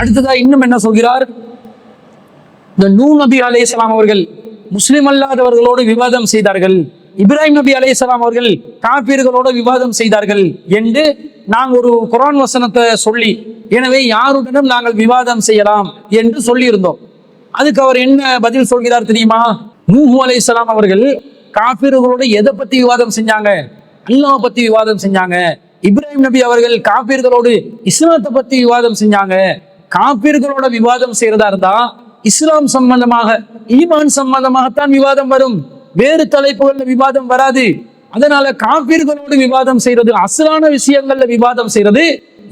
அடுத்ததா இன்னும் என்ன சொல்கிறார்? இந்த நூ நபி அலைஹிஸ்ஸலாம் அவர்கள் முஸ்லிம் அல்லாதவர்களோடு விவாதம் செய்தார்கள். இப்ராஹிம் நபி அலைஹிஸ்ஸலாம் அவர்கள் காப்பீர்களோடு விவாதம் செய்தார்கள் என்று நாங்கள் ஒரு குரான் வசனத்தை சொல்லி எனவே யாருடனும் நாங்கள் விவாதம் செய்யலாம் என்று சொல்லியிருந்தோம். அதுக்கு அவர் என்ன பதில் சொல்கிறார் தெரியுமா? நூஹு அலைஹிஸ்ஸலாம் அவர்கள் காப்பீர்களோடு எதை பத்தி விவாதம் செஞ்சாங்க? அல்லாஹ் பத்தி விவாதம் செஞ்சாங்க. இப்ராஹிம் நபி அவர்கள் காப்பீர்களோடு இஸ்லாத்தை பத்தி விவாதம் செஞ்சாங்க. காப்பீர்களோட விவாதம் செய்யறதா இருந்தா இஸ்லாம் சம்பந்தமாக ஈமான் சம்பந்தமாகத்தான் விவாதம் வரும். வேறு தலைப்புகள்ல விவாதம் வராது. அதனால காப்பீர்களோடு விவாதம் செய்யறது அசலான விஷயங்கள்ல விவாதம் செய்யறது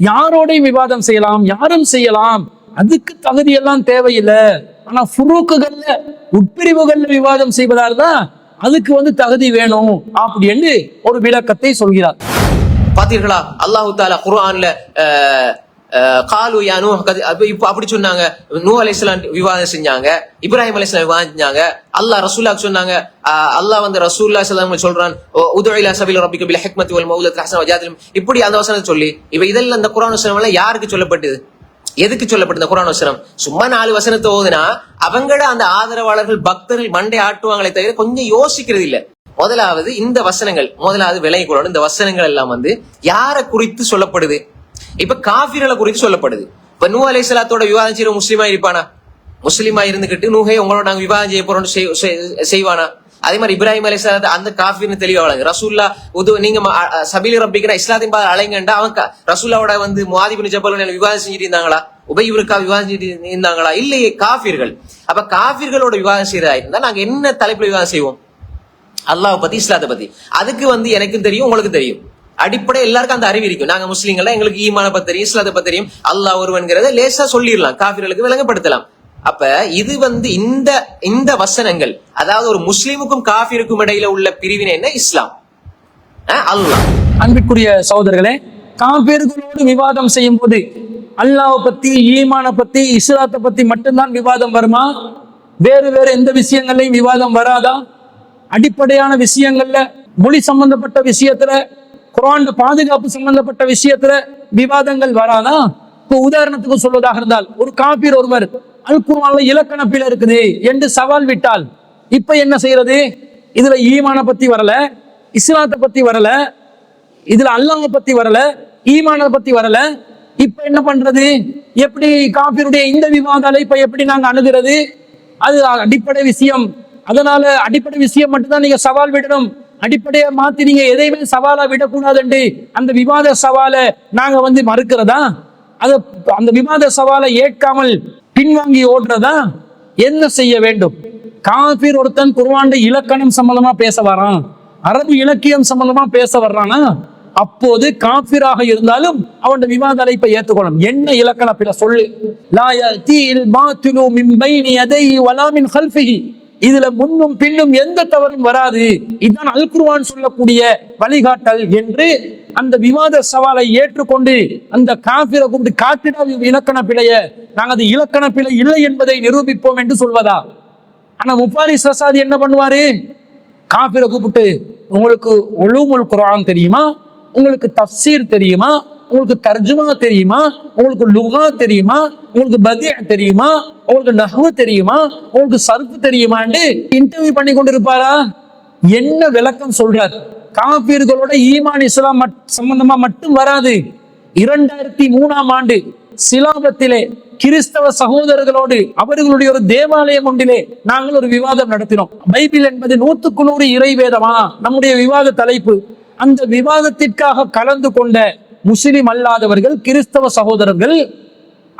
யாரோடையும் விவாதம் செய்யலாம் யாரும் செய்யலாம். அதுக்கு தகுதி எல்லாம் தேவையில்லை. ஆனா ஃபுரூக்குகள்ல உட்பிரிவுகள்ல விவாதம் செய்வதால் தான் அதுக்கு வந்து தகுதி வேணும் அப்படின்னு ஒரு விளக்கத்தை சொல்கிறார். பாத்தீர்களா? அல்லாஹு தாலா குர்ஆன்ல அஹ், காலு யானு நூஹ் இப்ப அப்படி சொன்னாங்க. நூ அலைஹிஸ்ஸலாம் விவாதம் செஞ்சாங்க. இப்ராஹிம் அலைஹிஸ்ஸலாம் விவாதம் செஞ்சாங்க. அல்லாஹ் ரசூலுல்லாஹ் சொன்னாங்க. அல்லாஹ் வந்து ரசூல்லா சலாம் சொல்றான் உதவிலா சபில் சபீல ரப்பிக பில் வல் மௌலத் ஹசன் வஜாதிலும் இப்படி அந்த வசனத்தை சொல்லி இப்ப இதெல்லாம் இந்த குரான் வசனம் எல்லாம் யாருக்கு சொல்லப்பட்டது? எதுக்கு சொல்லப்பட்டது இந்த வசனம்? சும்மா நாலு வசனத்தை ஓதுனா அவங்கள அந்த ஆதரவாளர்கள் பக்தர்கள் மண்டை ஆட்டுவாங்களே தவிர கொஞ்சம் யோசிக்கிறது இல்ல. முதலாவது இந்த வசனங்கள் முதலாவது விலை கொள்ளணும் இந்த வசனங்கள் எல்லாம் வந்து யாரை குறித்து சொல்லப்படுது? இப்ப காஃபிர்களை குறித்து சொல்லப்படுது. இப்ப நூ அலைஹிஸ்ஸலாத்தோட விவாதம் செய்யற முஸ்லீமா இருப்பானா? முஸ்லீமா இருந்துகிட்டு நூஹை உங்களோட நாங்க விவாதம் செய்ய போறோம்னு செய்- செய்வானா? அதே மாதிரி இப்ராஹிம் அலைஹிஸ்ஸலாத் அந்த காஃபிர்னு தெளிவா வழங்கு ரசூல்லா உது நீங்க ம- சபீல் ரப்பிக்கிற இஸ்லாத்தின் பாத அலைங்கண்டா அவன் ரசூல்லாவோட வந்து முவாதிபின் ஜபல் விவாதம் செஞ்சுட்டு இருந்தாங்களா? உபயுருக்கா விவாதம் செஞ்சுட்டு இருந்தாங்களா? இல்லையே காஃபிர்கள். அப்ப காஃபிர்களோட விவாதம் செய்யறதா இருந்தா நாங்க என்ன தலைப்புல விவாதம் செய்வோம்? அல்லாஹ் பத்தி இஸ்லாத்தை பத்தி. அதுக்கு வந்து எனக்கும் தெரியும் உங்களுக்கு தெரியும். அடிப்படை எல்லாருக்கும் அந்த அறிவு இருக்கும். நாங்க முஸ்லீம்கள் எங்களுக்கு ஈமான பத்தரியும் தெரியும் இஸ்லாத்தை பத்தி அல்லாஹ் ஒருவன்கிறத லேசா சொல்லிடலாம். காபிர்களுக்கு விளங்கப்படுத்தலாம். அப்ப இது வந்து இந்த இந்த வசனங்கள் அதாவது ஒரு முஸ்லீமுக்கும் காஃபிருக்கும் இடையில உள்ள பிரிவினை என்ன? இஸ்லாம். அல்லாஹ். அன்பிற்குரிய சகோதரர்களே காபிர்களோடு விவாதம் செய்யும் போது அல்லாஹ் பத்தி ஈமான பத்தி இஸ்லாத்தை பத்தி மட்டும்தான் விவாதம் வருமா? வேறு வேறு எந்த விஷயங்கள்லையும் விவாதம் வராதா? அடிப்படையான விஷயங்கள்ல மொழி சம்பந்தப்பட்ட விஷயத்துல குரான் பாதுகாப்பு சம்பந்தப்பட்ட விஷயத்துல விவாதங்கள் வராதா? இப்போ உதாரணத்துக்கு சொல்வதாக இருந்தால் ஒரு காபீர் ஒருவர் அல் குர்ஆன்ல இலக்கண இருக்குது என்று சவால் விட்டால் இப்ப என்ன செய்யறது? இதுல ஈமான பத்தி வரல இஸ்லாத்தை பத்தி வரல இதுல அல்லாஹ் பத்தி வரல ஈமான பத்தி வரல. இப்ப என்ன பண்றது? எப்படி காப்பீருடைய இந்த விவாத இப்ப எப்படி நாங்க அணுகிறது? அது அடிப்படை விஷயம். அதனால அடிப்படை விஷயம் மட்டும்தான் நீங்க சவால் விடணும். அடிப்படையை மாத்தி நீங்க எதையுமே சவாலா விடக்கூடாதுண்டு அந்த விவாத சவாலை நாங்க வந்து மறுக்கிறதா? அது அந்த விவாத சவாலை ஏற்காமல் பின்வாங்கி ஓடுறதா? என்ன செய்ய வேண்டும்? காபீர் ஒருத்தன் குருவாண்டு இலக்கணம் சம்பந்தமா பேச வரான். அரபு இலக்கியம் சம்பந்தமா பேச வர்றானா? அப்போது காபிராக இருந்தாலும் அவன் விவாத அழைப்பை ஏற்றுக்கொள்ளும் என்ன இலக்கணம்? பிற சொல்லு. இதுல முன்னும் பின்னும் எந்த தவறும் வராது. இதுதான் அல் குருவான் சொல்லக்கூடிய வழிகாட்டல் என்று அந்த விவாத சவாலை ஏற்றுக்கொண்டு அந்த காபிரை கூப்பிட்டு காட்டினா இலக்கண பிழைய நாங்கள் அது இலக்கண பிழை இல்லை என்பதை நிரூபிப்போம் என்று சொல்வதா? ஆனா முப்பாரி சசாதி என்ன பண்ணுவாரு? காபிரை கூப்பிட்டு உங்களுக்கு ஒழுமுல் குரான் தெரியுமா? உங்களுக்கு தப்சீர் தெரியுமா? உங்களுக்கு தர்ஜுமா தெரியுமா? உங்களுக்கு லுகா தெரியுமா? உங்களுக்கு பதிய தெரியுமா? உங்களுக்கு நஹ்வு தெரியுமா? உங்களுக்கு சருப்பு தெரியுமான்னு இன்டர்வியூ பண்ணி கொண்டிருப்பாரா? என்ன விளக்கம் சொல்றார்? காபீர்களோட ஈமான் இஸ்லாம் மட்- சம்பந்தமா மட்டும் வராது. இரண்டாயிரத்தி மூணாம் ஆண்டு சிலாபத்திலே கிறிஸ்தவ சகோதரர்களோடு அவர்களுடைய ஒரு தேவாலயம் ஒன்றிலே நாங்கள் ஒரு விவாதம் நடத்தினோம். பைபிள் என்பது நூத்துக்கு நூறு இறைவேதமா நம்முடைய விவாத தலைப்பு. அந்த விவாதத்திற்காக கலந்து கொண்ட முஸ்லிம் அல்லாதவர்கள் கிறிஸ்தவ சகோதரர்கள்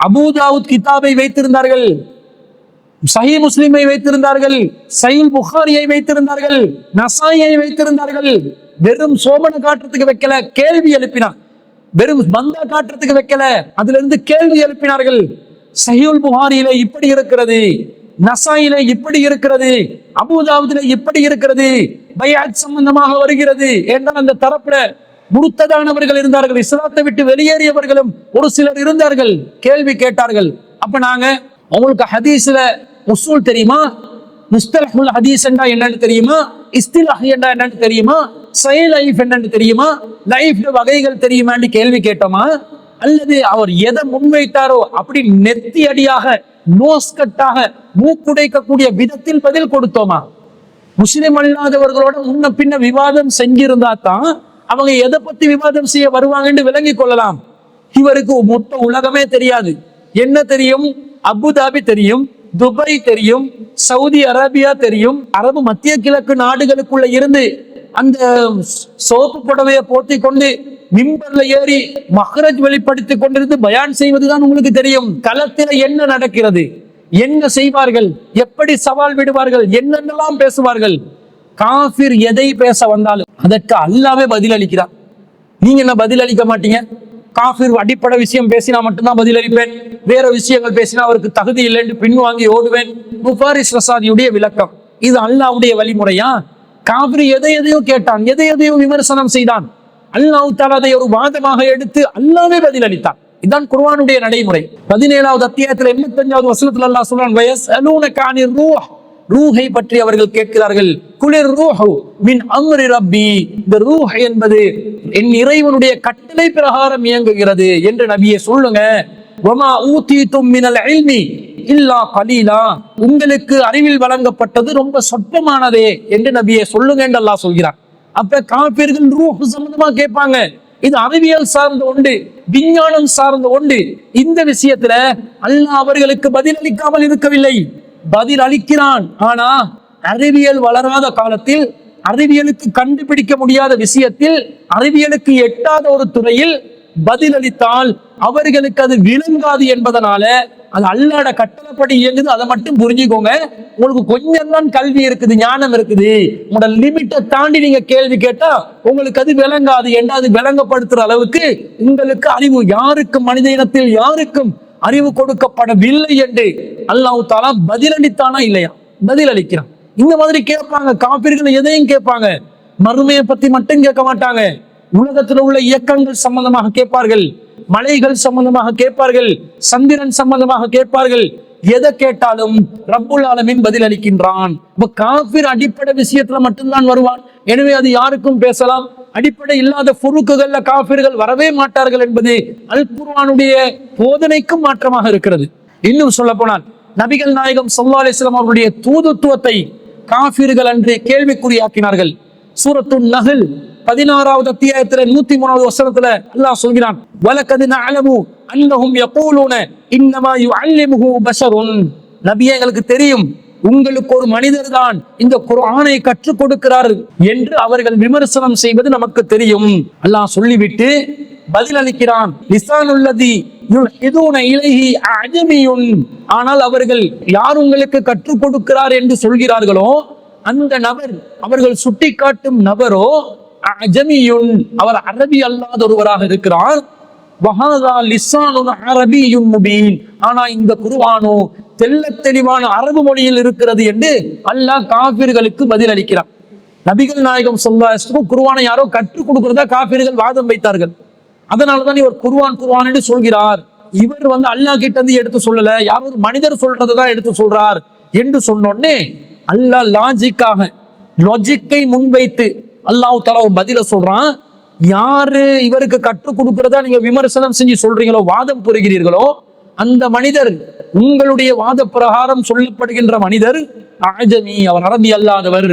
அபுதாவுத் கிதாபை வைத்திருந்தார்கள். சஹி முஸ்லிமை வைத்திருந்தார்கள். சயில் புகாரியை வைத்திருந்தார்கள். நசாயை வைத்திருந்தார்கள். வெறும் சோமன காட்டுறதுக்கு வைக்கல கேள்வி எழுப்பினார். வெறும் பந்தா காட்டுறதுக்கு வைக்கல அதுல இருந்து கேள்வி எழுப்பினார்கள். சஹியுல் புகாரியில இப்படி இருக்கிறது நசாயில இப்படி இருக்கிறது அபுதாவுதுல இப்படி இருக்கிறது பயாத் சம்பந்தமாக வருகிறது என்றால் அந்த தரப்புல முருத்ததானவர்கள் இருந்தார்கள். இஸ்லாத்தை விட்டு வெளியேறியவர்களும் ஒரு சிலர் இருந்தார்கள். கேள்வி கேட்டார்கள். அப்ப நாங்க அவங்களுக்கு ஹதீஸ்ல உசூல் தெரியுமா? முஸ்தலஹுல் ஹதீஸ் என்றா என்னன்னு தெரியுமா? இஸ்திலாஹ் என்றா என்னன்னு தெரியுமா? சை லைஃப் என்னன்னு தெரியுமா? லைஃப் வகைகள் தெரியுமான்னு கேள்வி கேட்டோமா? அல்லது அவர் எதை முன்வைத்தாரோ அப்படி நெத்தி அடியாக நோஸ்கட்டாக மூக்குடைக்கக்கூடிய விதத்தில் பதில் கொடுத்தோமா? முஸ்லிம் அல்லாதவர்களோட முன்ன பின்ன விவாதம் செஞ்சிருந்தா தான் அவங்க எதை பத்தி விவாதம் செய்ய வருவாங்கன்னு விளங்கிக் கொள்ளலாம். இவருக்கு மொத்த உலகமே தெரியாது. என்ன தெரியும்? அபுதாபி தெரியும் துபாய் தெரியும் சவுதி அரேபியா தெரியும் அரபு மத்திய கிழக்கு நாடுகளுக்குள்ள இருந்து அந்த சோப்பு புடவையை போத்தி கொண்டு மிம்பர்ல ஏறி மஹரஜ் வெளிப்படுத்தி கொண்டிருந்து பயான் செய்வதுதான் உங்களுக்கு தெரியும். களத்தில் என்ன நடக்கிறது? என்ன செய்வார்கள்? எப்படி சவால் விடுவார்கள்? என்னென்னலாம் பேசுவார்கள்? காஃபிர் எதை பேச வந்தாலும் அதற்கு அல்லாவே பதில் அளிக்கிறார் நீங்க என்ன பதில் அளிக்க மாட்டீங்க? காஃபிர் அடிப்படை விஷயம் பேசினா மட்டும்தான் பதிலளிப்பேன். வேற விஷயங்கள் பேசினா அவருக்கு தகுதி இல்லைன்னு பின்வாங்கி ஓடுவேன். முபாரிஸ் ரசாதியுடைய விளக்கம். இது அல்லாவுடைய வழிமுறையா? காஃபிர் எதை எதையோ கேட்டான் எதை எதையோ விமர்சனம் செய்தான். அல்லாஹ் தாலா அதை ஒரு வாதமாக எடுத்து அல்லாவே பதில் அளித்தான் இதுதான் குர்வானுடைய நடைமுறை. பதினேழாவது அத்தியாயத்துல எண்பத்தஞ்சாவது வசனத்துல அல்லாஹ் சொல்றான் வயஸ் அலூனக்கானிர் ரூஹ். ரூஹை பற்றி அவர்கள் கேட்கிறார்கள். குளிர் ரூஹு மின் அம்ரி ரப்பி. இந்த ரூஹ் என்பது என் இறைவனுடைய கட்டளை பிரகாரம் இயங்குகிறது என்று நபியை சொல்லுங்க. வமா ஊத்தீத்தும் மினல் அல்மி இல்லா கலீலா. உங்களுக்கு அறிவில் வழங்கப்பட்டது ரொம்ப சொற்பமானதே என்று நபியை சொல்லுங்க என்று அல்லாஹ் சொல்கிறான். அப்ப காப்பீர்கள் ரூஹ் சம்பந்தமா கேட்பாங்க. இது அறிவியல் சார்ந்த ஒன்று விஞ்ஞானம் சார்ந்த ஒன்று. இந்த விஷயத்துல அல்லாஹ் அவர்களுக்கு பதிலளிக்காமல் இருக்கவில்லை. பதில் அளிக்கிறான் ஆனா அறிவியல் வளராத காலத்தில் அறிவியலுக்கு கண்டுபிடிக்க முடியாத விஷயத்தில் அறிவியலுக்கு எட்டாத ஒரு துறையில் பதில் அளித்தால் அவர்களுக்கு அது விளங்காது என்பதனால அது அல்லாட கட்டளைப்படி இயங்குது. அதை மட்டும் புரிஞ்சுக்கோங்க. உங்களுக்கு கொஞ்சம் தான் கல்வி இருக்குது ஞானம் இருக்குது. உங்களோட லிமிட்டை தாண்டி நீங்க கேள்வி கேட்டா உங்களுக்கு அது விளங்காது. என்று அது விளங்கப்படுத்துற அளவுக்கு உங்களுக்கு அறிவு யாருக்கும் மனித இனத்தில் யாருக்கும் அறிவு கொடுக்கப்படவில்லை என்று அல்லாஹு தாலா பதிலளித்தானா இல்லையா? பதில் அளிக்கிறான் இந்த மாதிரி கேட்பாங்க காப்பீர்கள் எதையும் கேட்பாங்க மறுமையை பத்தி மட்டும் கேட்க மாட்டாங்க. உலகத்தில் உள்ள இயக்கங்கள் சம்பந்தமாக கேட்பார்கள் மலைகள் சம்பந்தமாக கேட்பார்கள் சந்திரன் சம்பந்தமாக கேட்பார்கள். எதை கேட்டாலும் ரப்புல் ஆலமின் பதில் அளிக்கின்றான் இப்ப காபிர் அடிப்படை விஷயத்துல மட்டும்தான் வருவான். எனவே அது யாருக்கும் பேசலாம். அடிப்படை இல்லாத பொறுக்குகள்ல காபிர்கள் வரவே மாட்டார்கள் என்பது அல் போதனைக்கும் மாற்றமாக இருக்கிறது. இன்னும் சொல்ல போனால் நபிகள் நாயகம் சல்லா அலிஸ்லாம் அவருடைய தூதுத்துவத்தை காபிர்கள் அன்று கேள்விக்குறியாக்கினார்கள். சூரத்து நகல் பதினாறாவது அத்தியாயத்துல நூத்தி மூணாவது வசனத்துல அல்லாஹ் சொல்கிறான் வலக்கது நலமு அன்னஹும் யகூலுன இன்னமா யுஅல்லிமுஹு பஷருன். நபியே எங்களுக்கு தெரியும் உங்களுக்கு ஒரு மனிதர் தான் இந்த குரானை கற்றுக் கொடுக்கிறார் என்று அவர்கள் விமர்சனம் செய்வது நமக்கு தெரியும். அல்லாஹ் சொல்லிவிட்டு பதில் அளிக்கிறான் அஜமியுன். ஆனால் அவர்கள் யார் உங்களுக்கு கற்றுக் கொடுக்கிறார் என்று சொல்கிறார்களோ அந்த நபர் அவர்கள் சுட்டிக்காட்டும் நபரோ அஜமியுன். அவர் அரபி அல்லாத ஒருவராக இருக்கிறார். வஹாதா ஆனா இந்த குருவானோ தெல்ல தெளிவான அரபு மொழியில் இருக்கிறது என்று அல்லாஹ் காபிர்களுக்கு பதில் அளிக்கிறான். நபிகள் நாயகம் சொல்லும் குருவானை யாரோ கற்றுக் கொடுக்கிறதா காபிர்கள் வாதம் வைத்தார்கள். அதனாலதான் இவர் குருவான் குருவான் என்று சொல்கிறார். இவர் வந்து அல்லாஹ் கிட்ட இருந்து எடுத்து சொல்லல யாரோ ஒரு மனிதர் சொல்றதுதான் எடுத்து சொல்றார் என்று சொன்னோடனே அல்லாஹ் லாஜிக்காக லாஜிக்கை முன்வைத்து அல்லாஹ் தலா பதில சொல்றான். யாரு இவருக்கு கற்றுக் கொடுக்கிறதா நீங்க விமர்சனம் செஞ்சு சொல்றீங்களோ வாதம் புரிகிறீர்களோ அந்த மனிதர் உங்களுடைய வாத பிரகாரம் சொல்லப்படுகின்ற மனிதர் அஜமி அவர் அரபி அல்லாதவர்.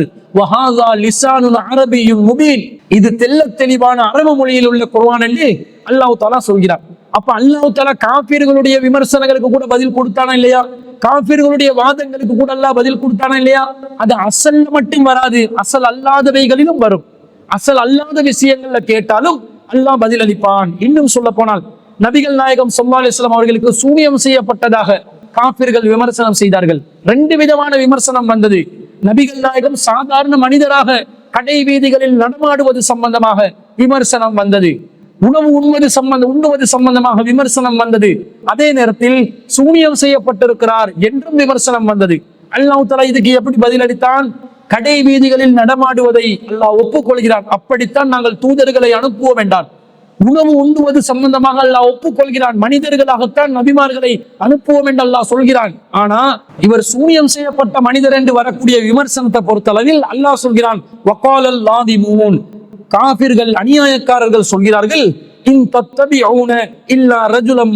அரபியும் முபீன். இது தெல்ல தெளிவான அரபு மொழியில் உள்ள குர்ஆன் என்று அல்லாஹ் தாலா சொல்கிறார். அப்ப அல்லாஹ் தாலா காப்பீர்களுடைய விமர்சனங்களுக்கு கூட பதில் கொடுத்தானா இல்லையா? காபீர்களுடைய வாதங்களுக்கு கூட அல்லாஹ் பதில் கொடுத்தானா இல்லையா? அது அசல் மட்டும் வராது. அசல் அல்லாதவைகளிலும் வரும். அசல் அல்லாத விஷயங்கள்ல கேட்டாலும் அல்லாஹ் பதிலளிப்பான் இன்னும் சொல்ல போனால் நபிகள் நாயகம் ஸல்லல்லாஹு அவர்களுக்கு சூனியம் செய்யப்பட்டதாக காபிர்கள் விமர்சனம் செய்தார்கள். ரெண்டு விதமான விமர்சனம் வந்தது. நபிகள் நாயகம் சாதாரண மனிதராக கடை வீதிகளில் நடமாடுவது சம்பந்தமாக விமர்சனம் வந்தது. உணவு உண்வது சம்பந்தம் உண்ணுவது சம்பந்தமாக விமர்சனம் வந்தது. அதே நேரத்தில் சூனியம் செய்யப்பட்டிருக்கிறார் என்றும் விமர்சனம் வந்தது. அல்லாஹ் தலா இதுக்கு எப்படி பதிலளித்தான்? கடை வீதிகளில் நடமாடுவதை அல்லாஹ் ஒப்புக்கொள்கிறான். அப்படித்தான் நாங்கள் தூதர்களை அனுப்புவோம் என்றான். உணவு உண்டுவது சம்பந்தமாக அல்லாஹ் ஒப்புக்கொள்கிறான். மனிதர்களாகத்தான் நபிமார்களை அனுப்புவோம் என்று அல்லாஹ் சொல்கிறான். ஆனா இவர் சூனியம் செய்யப்பட்ட மனிதர் என்று வரக்கூடிய விமர்சனத்தை பொறுத்தளவில் அல்லாஹ் சொல்கிறான் வக்காலல் லாதிமூன். காபிர்கள் அநியாயக்காரர்கள் சொல்கிறார்கள் இன் இல்லா ரஜுலம்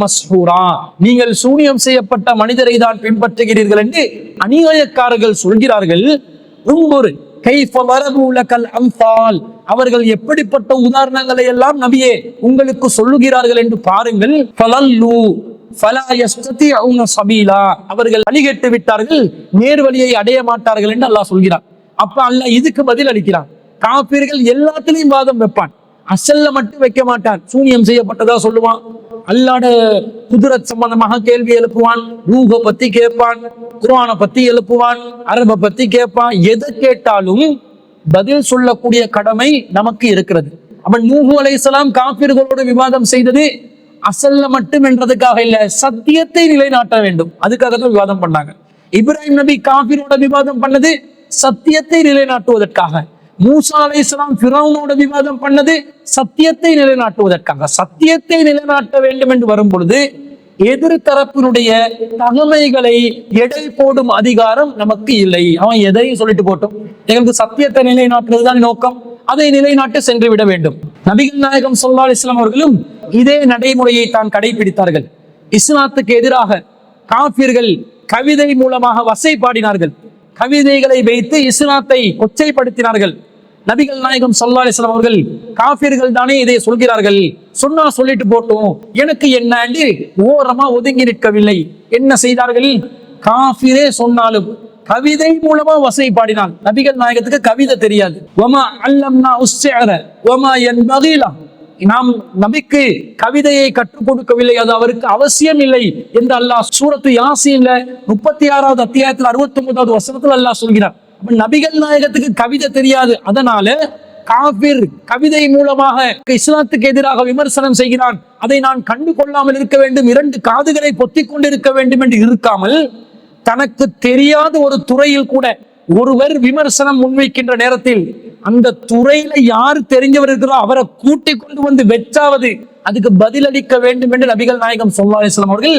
நீங்கள் சூனியம் செய்யப்பட்ட மனிதரை தான் பின்பற்றுகிறீர்கள் என்று அநியாயக்காரர்கள் சொல்கிறார்கள். உங்குர் கைஃப வரபு அம்சால். அவர்கள் எப்படிப்பட்ட உதாரணங்களை எல்லாம் நபியே உங்களுக்கு சொல்லுகிறார்கள் என்று பாருங்கள். பலல்லு ஃபலா அவங்க சபீலா. அவர்கள் அழிகட்டு விட்டார்கள் நேர்வழியை அடைய மாட்டார்கள் என்று அல்லாஹ் சொல்கிறான். அப்ப அல்லாஹ் இதுக்கு பதில் அளிக்கிறான் காப்பீர்கள் எல்லாத்திலையும் வாதம் வைப்பான். அசல்ல மட்டும் வைக்க மாட்டான். சூனியம் செய்யப்பட்டதா சொல்லுவான். அல்லாட குதிரத் சம்பந்தமாக கேள்வி எழுப்புவான். ரூஹ பத்தி கேட்பான். குரானை பத்தி எழுப்புவான். அரபை பத்தி கேட்பான். எது கேட்டாலும் பதில் சொல்லக்கூடிய கடமை நமக்கு இருக்கிறது. அவன் நூஹு அலைசலாம் காப்பீர்களோடு விவாதம் செய்தது அசல்ல மட்டும் என்றதுக்காக இல்ல சத்தியத்தை நிலைநாட்ட வேண்டும். அதுக்காக தான் விவாதம் பண்ணாங்க. இப்ராஹிம் நபி காபீரோட விவாதம் பண்ணது சத்தியத்தை நிலைநாட்டுவதற்காக. மூசா இஸ்லாம் ஃபிரௌனோட விவாதம் பண்ணது சத்தியத்தை நிலைநாட்டுவதற்காக. சத்தியத்தை நிலைநாட்ட வேண்டும் என்று வரும் பொழுது எதிர்த்தரப்பினுடைய தகமைகளை எடை போடும் அதிகாரம் நமக்கு இல்லை. அவன் எதையும் சொல்லிட்டு போட்டோம். எங்களுக்கு சத்தியத்தை நிலைநாட்டுவதுதான் நோக்கம். அதை நிலைநாட்டு சென்று விட வேண்டும். நபிகள் நாயகம் சொல்லா இஸ்லாம் அவர்களும் இதே நடைமுறையை தான் கடைபிடித்தார்கள். இஸ்லாத்துக்கு எதிராக காபிர்கள் கவிதை மூலமாக வசை பாடினார்கள் கவிதைகளை வைத்து இஸ்லாத்தை ஒச்சைப்படுத்தினார்கள் நபிகள் நாயகம் சல்லா அலிஸ்லாம் அவர்கள் காபிர்கள் தானே இதை சொல்கிறார்கள். சொன்னா சொல்லிட்டு போட்டோம். எனக்கு என்னன்னு ஓரமா ஒதுங்கி நிற்கவில்லை. என்ன செய்தார்கள்? காபிரே சொன்னாலும் கவிதை மூலமா வசை பாடினான். நபிகள் நாயகத்துக்கு கவிதை தெரியாது. ஒமா அல்லம்னா உஸ்ஸிஅர ஒமா என் லஹு. நாம் நபிக்கு கவிதையை கற்றுக் கொடுக்கவில்லை. அது அவருக்கு அவசியம் இல்லை என்று அல்லாஹ் சூரத்து யாசீன்ல முப்பத்தி ஆறாவது அத்தியாயத்தில் அறுபத்தி ஒன்பதாவது வசனத்தில் அல்லாஹ் சொல்கிறார் நபிகள் நாயகத்துக்கு கவிதை தெரியாது. அதனால காபிர் கவிதை மூலமாக இஸ்லாத்துக்கு எதிராக விமர்சனம் செய்கிறான். அதை நான் கண்டு கொள்ளாமல் இருக்க வேண்டும். இரண்டு காதுகளை பொத்திக் கொண்டிருக்க வேண்டும் என்று இருக்காமல் தனக்கு தெரியாத ஒரு துறையில் கூட ஒருவர் விமர்சனம் முன்வைக்கின்ற நேரத்தில் அந்த துறையில யார் தெரிஞ்சவர் இருக்கிறோ அவரை கூட்டி கொண்டு வந்து வெச்சாவது அதுக்கு பதிலளிக்க வேண்டும் என்று நபிகள் நாயகம் ஸல்லல்லாஹு அலைஹி அவர்கள்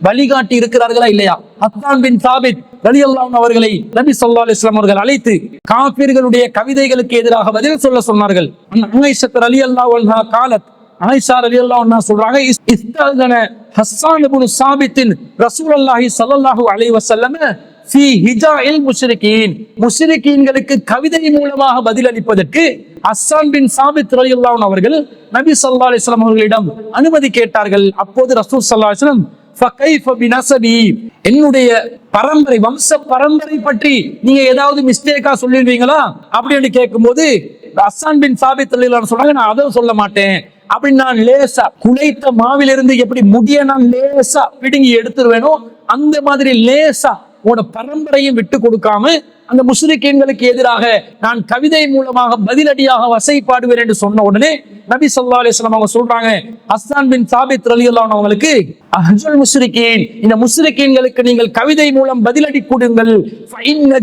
வழிகாட்டி இருக்கிறார்களா இல்லையா? அத்தான் பின் சாபித் ரலியல்லாஹு அவர்களை நபி சொல்லா அலைஹி அவர்கள் அழைத்து காபிர்களுடைய கவிதைகளுக்கு எதிராக பதில் சொல்ல சொன்னார்கள். அலி அல்லா அன்ஹா காலத் ஆயிஷா ரலியல்லாஹு அன்ஹா சொல்றாங்க இஸ்- இஸ்தஅதன ஹஸ்ஸான் இப்னு சாபித்தின் ரசூலுல்லாஹி ஸல்லல்லாஹு அலைஹி வஸல்லம் ஃபீ ஹிஜாஇல் முஷ்ரிகீன். முஷ்ரிகீன்களுக்கு கவிதை மூலமாக பதிலளிப்பதற்கு அஸ்ஸான் பின் சாபித் ரலியல்லாஹு அல்லாஹ் அவர்கள் நபி ஸல்லல்லாஹு அலைஹி வஸல்லம் அவர்களிடம் அனுமதி கேட்டார்கள். அப்போது ரசூல் ஸல்லல்லாஹு அலைஹி வஸல்லம் என்னுடைய பரம்பரை வம்ச பரம்பரை பற்றி நீங்க ஏதாவது மிஸ்டேக்கா சொல்லிடுவீங்களா? அப்படின்னு கேட்கும்போது அசான் பின் சாபித் ரலியல்லாஹு சொல்றாங்க நான் அதை சொல்ல மாட்டேன். அப்படின்னு நான் லேசா குலைத்த மாவிலிருந்து எப்படி முடிய நான் லேசா பிடுங்கி எடுத்துருவேனோ அந்த மாதிரி லேசா உன பரம்பரையும் விட்டு கொடுக்காம அந்த முஸ்லிக்கீன்களுக்கு எதிராக நான் கவிதை மூலமாக பதிலடியாக வசைப்பாடுவேன் என்று சொன்ன உடனே நபி ஸல்லல்லாஹு அலிஸ்லாம் அவங்க சொல்றாங்க அஸ்தான் பின் சாபித் ரலியல்லாஹு அன்ஹு அவங்களுக்கு அஹல் முஸ்லிக்கீன் இந்த முஸ்லிக்கீன்களுக்கு நீங்கள் கவிதை மூலம் பதிலடி கொடுங்கள். ஃபஇன்ன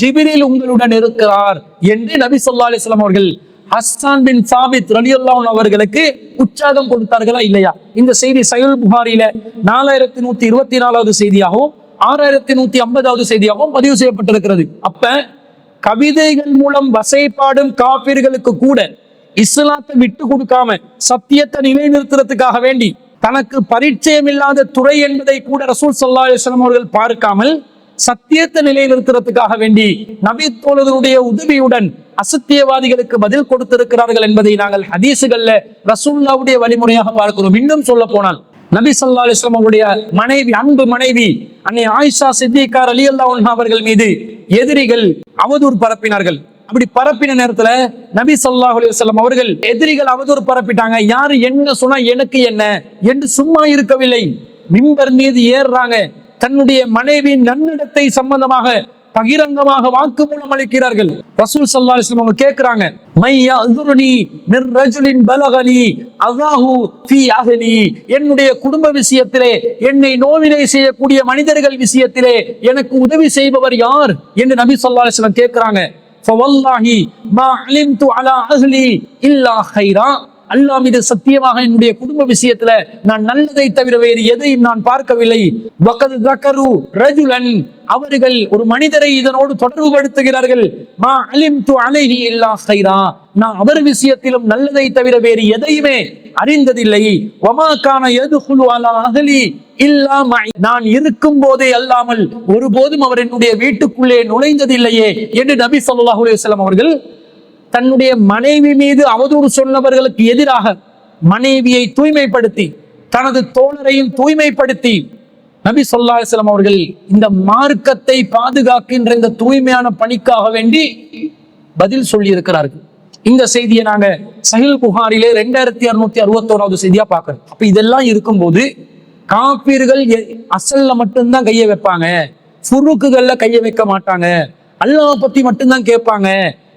ஜிப்ரீல உங்களுடன் இருக்கிறார். என்று நபி சொல்லா அலிஸ்லாம் அவர்கள் ஹஸ்தான் பின் சாபித் ரலியுல்லான் அவர்களுக்கு உற்சாகம் கொடுத்தார்களா இல்லையா? இந்த செய்தி சயுல் புகாரில நாலாயிரத்தி நூத்தி இருபத்தி நாலாவது செய்தியாகவும் ஆறாயிரத்தி நூத்தி ஐம்பதாவது செய்தியாகவும் பதிவு செய்யப்பட்டிருக்கிறது. அப்ப கவிதைகள் மூலம் வசைப்பாடும் காப்பீர்களுக்கு கூட இஸ்லாத்தை விட்டு கொடுக்காம சத்தியத்தை நிலைநிறுத்துறதுக்காக வேண்டி தனக்கு பரிச்சயம் இல்லாத துறை என்பதை கூட ரசூல் ஸல்லல்லாஹு அலைஹி அவர்கள் பார்க்காமல் சத்தியத்தை நிலைநிறுத்துறதுக்காக வேண்டி நபி தோழர்களுடைய உதவியுடன் அசத்தியவாதிகளுக்கு பதில் கொடுத்திருக்கிறார்கள் என்பதை நாங்கள் ஹதீசுகள்ல ரசூல்லாவுடைய வழிமுறையாக பார்க்கிறோம். இன்னும் சொல்ல போனால் நபி ஸல்லல்லாஹு அலிஸ்லாம் அவருடைய மனைவி அன்பு மனைவி அன்னை ஆயிஷா சித்திகார் அலி அல்லா அவர்கள் மீது எதிரிகள் அவதூறு பரப்பினார்கள். அப்படி பரப்பின நேரத்துல நபி ஸல்லல்லாஹு அலிவசல்லம் அவர்கள் எதிரிகள் அவதூறு பரப்பிட்டாங்க. யாரு என்ன சொன்னா எனக்கு என்ன என்று சும்மா இருக்கவில்லை. மிம்பர் மீது ஏறுறாங்க. தன்னுடைய மனைவியின் நன்னிடத்தை சம்பந்தமாக பகிரங்கமாக வாக்குமூலம் அளிக்கிறார்கள். ரசூல் சல்லா அலிஸ்லாம் அவங்க கேட்கிறாங்க மை பலகனி அல்லாஹு ஃபீ அகலி என்னுடைய குடும்ப விஷயத்திலே என்னை நோவினை செய்யக்கூடிய மனிதர்கள் விஷயத்திலே எனக்கு உதவி செய்பவர் யார் என்று நபி சொல்லா அலிஸ்லாம் கேட்கிறாங்க அலா அஹ்லி இல்லா கைரா இது மீது சத்தியமாக என்னுடைய குடும்ப விஷயத்துல நான் நல்லதை தவிர வேறு எதையும் நான் பார்க்கவில்லை. அவர்கள் ஒரு மனிதரை இதனோடு தொடர்பு படுத்துகிறார்கள் மா அலிம் து அலைஹி இல்லா நான் அவர் விஷயத்திலும் நல்லதை தவிர வேறு எதையுமே அறிந்ததில்லை. ஒமாக்கான எது அலா அகலி இல்லா நான் இருக்கும் போதே அல்லாமல் ஒருபோதும் அவர் என்னுடைய வீட்டுக்குள்ளே நுழைந்ததில்லையே என்று நபி ஸல்லல்லாஹு அலுவலம் அவர்கள் தன்னுடைய மனைவி மீது அவதூறு சொன்னவர்களுக்கு எதிராக மனைவியை தூய்மைப்படுத்தி தனது தோழரையும் தூய்மைப்படுத்தி நபி ஸல்லல்லாஹு அவர்கள் இந்த மார்க்கத்தை பாதுகாக்கின்ற இந்த தூய்மையான பணிக்காக வேண்டி பதில் சொல்லி இருக்கிறார்கள் இந்த செய்தியை நாங்க சஹில் புகாரிலே ரெண்டாயிரத்தி அறுநூத்தி அறுபத்தோராவது செய்தியா பாக்குறோம் அப்ப இதெல்லாம் இருக்கும்போது காப்பீர்கள் எ- அசல்ல மட்டும்தான் கையை வைப்பாங்க. சுருக்குகள்ல கையை வைக்க மாட்டாங்க. அல்லாஹ் பத்தி மட்டும்தான் கேட்பாங்க.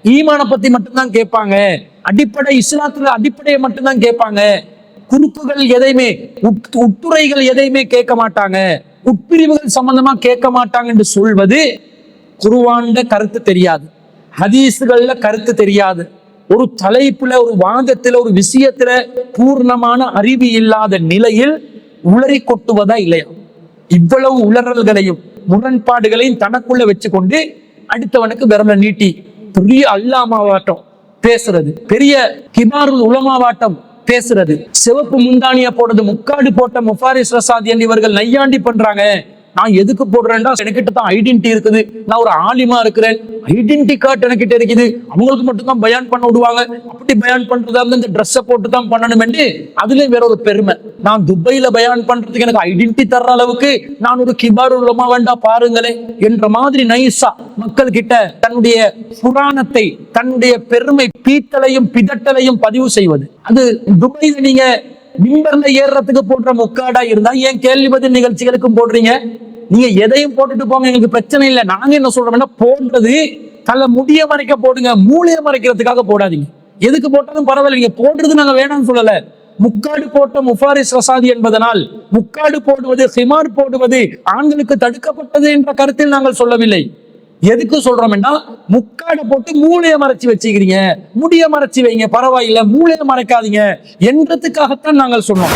ஈமான பத்தி மட்டும்தான் கேட்பாங்க. அடிப்படை இஸ்லாத்துல அடிப்படையை மட்டும்தான் கேட்பாங்க. குறுக்குகள் எதையுமே உட்- உட்துறைகள் எதையுமே கேட்க மாட்டாங்க. உட்பிரிவுகள் சம்பந்தமா கேட்க மாட்டாங்க என்று சொல்வது குருவாண்ட கருத்து தெரியாது. ஹதீஸுகள்ல கருத்து தெரியாது. ஒரு தலைப்புல ஒரு வாதத்துல ஒரு விஷயத்துல பூர்ணமான அறிவு இல்லாத நிலையில் உளறி கொட்டுவதா இல்லையா? இவ்வளவு உளறல்களையும் முரண்பாடுகளையும் தனக்குள்ள வச்சுக்கொண்டு அடுத்தவனுக்கு விரல நீட்டி பெரிய அல்லாமாவாட்டம் பேசுறது பெரிய கிபாருல் உலமாவாட்டம் பேசுறது. சிவப்பு முந்தானிய போடுறது முக்காடு போட்ட முஃபாரிஸ் ரசாத் இவர்கள் நையாண்டி பண்றாங்க. நான் எதுக்கு போடுறேன்டா எனக்கிட்ட தான் ஐடென்டி இருக்குது. நான் ஒரு ஆலிமா இருக்கிறேன். ஐடென்டி கார்டு எனக்கிட்ட இருக்குது. அவங்களுக்கு மட்டும் தான் பயான் பண்ண விடுவாங்க. அப்படி பயான் பண்றதா இருந்தா இந்த ட்ரெஸ்ஸை போட்டு தான் பண்ணணும் என்று அதுலயும் வேற ஒரு பெருமை. நான் துபையில பயான் பண்றதுக்கு எனக்கு ஐடென்டி தர்ற அளவுக்கு நான் ஒரு கிபார் உள்ளமா வேண்டாம் பாருங்களேன் என்ற மாதிரி நைஸா மக்கள் கிட்ட தன்னுடைய புராணத்தை தன்னுடைய பெருமை பீத்தலையும் பிதட்டலையும் பதிவு செய்வது. அது துபையில நீங்க மிம்பர்ல ஏறுறதுக்கு போடுற முக்காடா இருந்தா ஏன் கேள்வி பதில் நிகழ்ச்சிகளுக்கும் போடுறீங்க? நீங்க எதையும் போட்டுட்டு போங்க எங்களுக்கு பிரச்சனை இல்லை. நாங்க என்ன சொல்றோம்னா போடுறது தலை முடிய மறைக்க போடுங்க மூளைய மறைக்கிறதுக்காக போடாதீங்க. எதுக்கு போட்டாலும் பரவாயில்ல நீங்க போடுறது நாங்க வேணாம்னு சொல்லல. முக்காடு போட்ட முஃபாரிஸ் ரசாதி என்பதனால் முக்காடு போடுவது ஹிமார் போடுவது ஆண்களுக்கு தடுக்கப்பட்டது என்ற கருத்தில் நாங்கள் சொல்லவில்லை. எதுக்கு சொல்றோம்னா முக்காடை போட்டு மூளையை மறைச்சு வச்சுக்கிறீங்க. முடிய மறைச்சு வைங்க பரவாயில்ல. மூளையை மறைக்காதீங்க. என்றதுக்காகத்தான் நாங்கள் சொன்னோம்.